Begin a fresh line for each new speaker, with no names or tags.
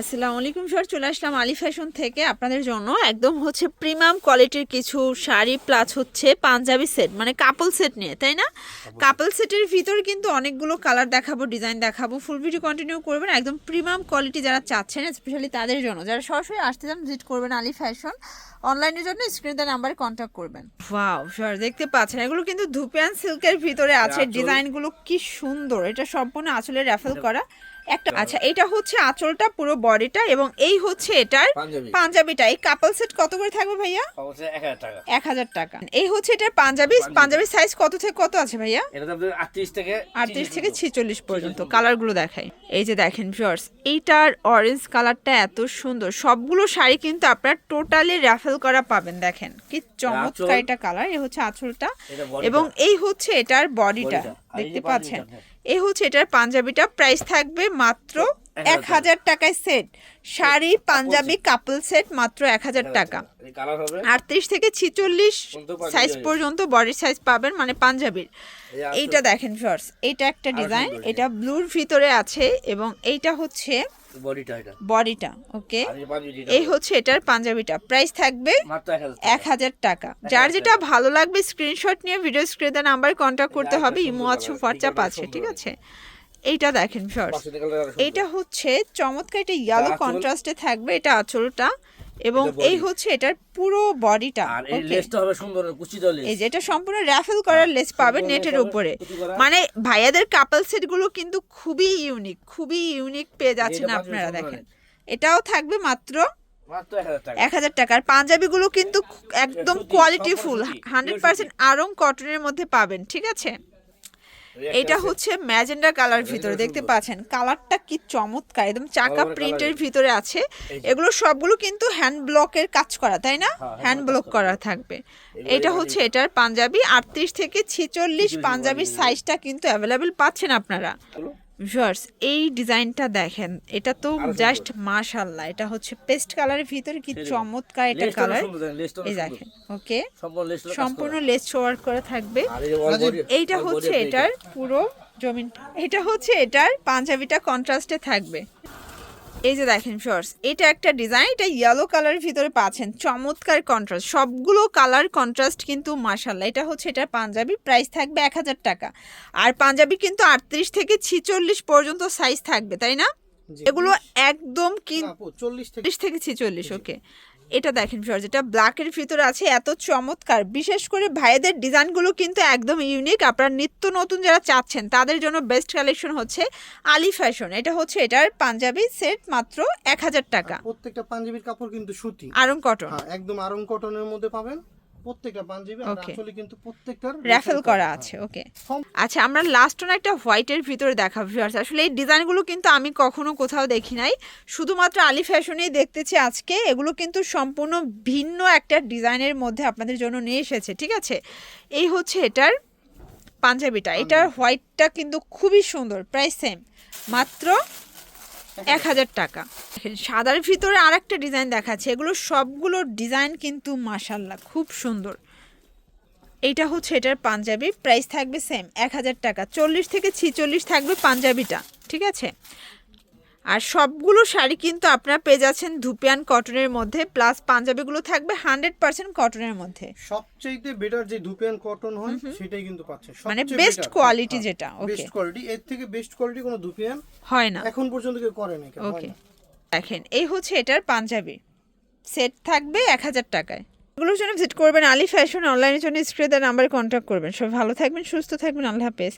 আসসালামু আলাইকুম স্যার চলে আসলাম আলি ফ্যাশন থেকে। আপনাদের জন্য একদম হচ্ছে প্রিমিয়াম কোয়ালিটির কিছু শাড়ি প্লাস হচ্ছে পাঞ্জাবি সেট মানে কাপল সেট নিয়ে তাই না? কাপল সেটের ভিতর কিন্তু অনেকগুলো কালার দেখাবো ডিজাইন দেখাবো ফুল ভিডিও কন্টিনিউ করবেন একদম প্রিমিয়াম কোয়ালিটি যারা চাচ্ছেন স্পেশালি তাদের জন্য। যারা সরাসরি আসতে চান ভিজিট করবেন আলি ফ্যাশন। অনলাইনের জন্য স্ক্রিনে দেওয়া নাম্বারে কন্ট্যাক্ট করবেন। ওয়াও স্যার দেখতে পাচ্ছেন। এগুলো কিন্তু ধুপিয়ান সিল্কের ভিতরে আছে। ডিজাইনগুলো কি সুন্দর। এটা সম্পূর্ণ আসলে র্যাফেল করা। একটা আচ্ছা এটা হচ্ছে আঁচলটা পুরো বডিটা এবং এই হচ্ছে এটার
পাঞ্জাবি।
পাঞ্জাবিটা। এই কাপল সেট কত করে থাকবে ভাইয়া?
এক হাজার টাকা।
এই হচ্ছে এটার পাঞ্জাবি। পাঞ্জাবির সাইজ কত থেকে কত আছে ভাইয়া?
আটত্রিশ থেকে
আটত্রিশ থেকে ছিচল্লিশ পর্যন্ত। কালারগুলো দেখাই। এই যে দেখেন ভিউয়ার্স এইটার অরেঞ্জ কালারটা এত সুন্দর। সবগুলো শাড়ি কিন্তু আপনার টোটালি র্যাফেল করা পাবেন। দেখেন কি চমৎকার এটা কালার এই হচ্ছে আঁচলটা এবং এই হচ্ছে এটার বডিটা। দেখতে পাচ্ছেন? এই হচ্ছে এটার পাঞ্জাবিটা। প্রাইস থাকবে মাত্র এক হাজার টাকায় set sari panjabi couple set মাত্র এক হাজার টাকা। আটত্রিশ থেকে ছিচল্লিশ সাইজ পর্যন্ত বডির সাইজ পাবেন মানে পাঞ্জাবির। এইটা দেখেন ফার্স্ট এইটা একটা ডিজাইন এটা ব্লুর ভিতরে আছে এবং এইটা হচ্ছে
বডিটা
ওকে
এই
হচ্ছে এটার পাঞ্জাবিটা। প্রাইস থাকবে
এক হাজার
টাকা। যার যেটা ভালো লাগবে স্ক্রিনশট নিয়ে ভিডিও স্ক্রিনে নাম্বারে কন্ট্যাক্ট করতে হবে ইমো আছে
colour,
হোয়াটসঅ্যাপ আছে ঠিক
আছে।
এইটা দেখেন ফার্স্ট এটা হচ্ছে চমৎকার এটা ইয়েলো কন্ট্রাস্টে থাকবে এটা আঁচলটা এবং এই হচ্ছে এটার পুরো বডিটা
আর এই লেসটা হবে সুন্দর কুচি দলে
এই যে এটা সম্পূর্ণ র্যাফেল করার লেস
সম্পূর্ণ
নেটের উপরে। মানে ভাইয়াদের কাপল সেটগুলো কিন্তু খুবই ইউনিক খুবই ইউনিক পেয়ে যাচ্ছেন আপনারা দেখেন। এটাও থাকবে মাত্র
মাত্র এক হাজার
টাকার পাঞ্জাবি গুলো কিন্তু একদম quality full hundred percent Aarong কটনের মধ্যে পাবেন ঠিক আছে? এটা হচ্ছে ম্যাজেন্ডা কালার ভিতরে দেখতে পাচ্ছেন। কালারটা কি চমৎকার একদম চাকা প্রিন্টের ভিতরে আছে। এগুলো সবগুলো কিন্তু হ্যান্ড ব্লকের কাজ করা তাই না?
হ্যাঁ,
হ্যান্ড ব্লক করা থাকবে। এটা হচ্ছে এটার পাঞ্জাবি আটত্রিশ থেকে ছিচল্লিশ
46
পাঞ্জাবির সাইজটা কিন্তু অ্যাভেলেবেল পাচ্ছেন আপনারা? ভিউয়ার্স এই ডিজাইনটা দেখেন এটা তো। জাস্ট মাশাআল্লাহ এটা হচ্ছে পেস্ট কালারের ভিতরে কি চমৎকার এটা কালার
দেখেন,
এই দেখেন ওকে
সম্পূর্ণ লেস
ওয়ার্ক করা থাকবে। এইটা হচ্ছে এটার পুরো জমিন এটা হচ্ছে এটার পাঞ্জাবিটা কন্ট্রাস্টে থাকবে। এই যে দেখেন শর্টস এটা একটা ডিজাইন এটা ইয়েলো কালারের ভিতরে পাচ্ছেন। চমৎকার কন্ট্রাস্ট সবগুলো কালার কন্ট্রাস্ট কিন্তু মাশাল্লাহ এটা হচ্ছে এটা পাঞ্জাবি প্রাইস থাকবে এক হাজার টাকা। আর পাঞ্জাবি কিন্তু আটত্রিশ থেকে ছিচল্লিশ পর্যন্ত সাইজ থাকবে তাই না? এগুলো একদম কিন্তু
চল্লিশ থেকে
ছেচল্লিশ ওকে এটা দেখেন ফিওর যেটা ব্ল্যাকের ভিতর আছে এত চমৎকার। বিশেষ করে ভাইদের ডিজাইনগুলো কিন্তু একদম ইউনিক আপনারা নিত্য নতুন যারা চাচ্ছেন তাদের জন্য বেস্ট কালেকশন হচ্ছে আলি ফ্যাশন এটা হচ্ছে এটার পাঞ্জাবি সেট মাত্র এক হাজার টাকা।
প্রত্যেকটা পাঞ্জাবির কাপড় কিন্তু সুতি
আরং কটন
হ্যাঁ একদম আরং কটনের মধ্যে পাবেন। প্রত্যেকটা পাঞ্জাবি আর আসলে কিন্তু প্রত্যেকটার
র্যাফেল করা। আছে ওকে আচ্ছা আমরা লাস্ট না একটা হোয়াইটের ভিতরে দেখাবো ভিউয়ার্স আসলে এই ডিজাইনগুলো কিন্তু আমি কখনো কোথাও দেখি নাই। শুধুমাত্র আলি ফ্যাশনেই দেখতেছি আজকে। এগুলো কিন্তু সম্পূর্ণ ভিন্ন একটা ডিজাইনের মধ্যে আপনাদের জন্য নিয়ে এসেছে ঠিক আছে? এই হচ্ছে এটার পাঞ্জাবিটা। এটার হোয়াইটটা কিন্তু খুবই সুন্দর প্রায় সেম মাত্র এক হাজার টাকা। সাদার ভিতরে আর একটা ডিজাইন দেখাচ্ছে। এগুলো সবগুলো ডিজাইন কিন্তু মাসাল্লাহ খুব সুন্দর। এইটা হচ্ছে এটার পাঞ্জাবি প্রাইস থাকবে সেম এক হাজার টাকা। চল্লিশ থেকে ছিচল্লিশ থাকবে পাঞ্জাবিটা, ঠিক আছে? আর সবগুলো শাড়ি কিন্তু আপনারা পেয়ে যাচ্ছেন ধুপিয়ান কটনের মধ্যে প্লাস পাঞ্জাবিগুলো থাকবে হান্ড্রেড পার্সেন্ট কটনের মধ্যে।
সবচেয়ে বেটার যে ধুপিয়ান কটন হয় সেটাই কিন্তু পাচ্ছে।
মানে বেস্ট কোয়ালিটি যেটা,
বেস্ট কোয়ালিটি এর থেকে বেস্ট কোয়ালিটি কোনো ধুপিয়ান
হয় না।
এখন পর্যন্ত কেউ করে না।
ওকে দেখেন এই হচ্ছে এটার পাঞ্জাবি। সেট থাকবে এক হাজার টাকায়। এগুলোর জন্য ভিজিট করবেন আলি ফ্যাশন অনলাইনের জন্য স্ক্রিনে নাম্বার কন্ট্যাক্ট করবেন। সব ভালো থাকবেন সুস্থ থাকবেন আল্লাহ হাফেজ।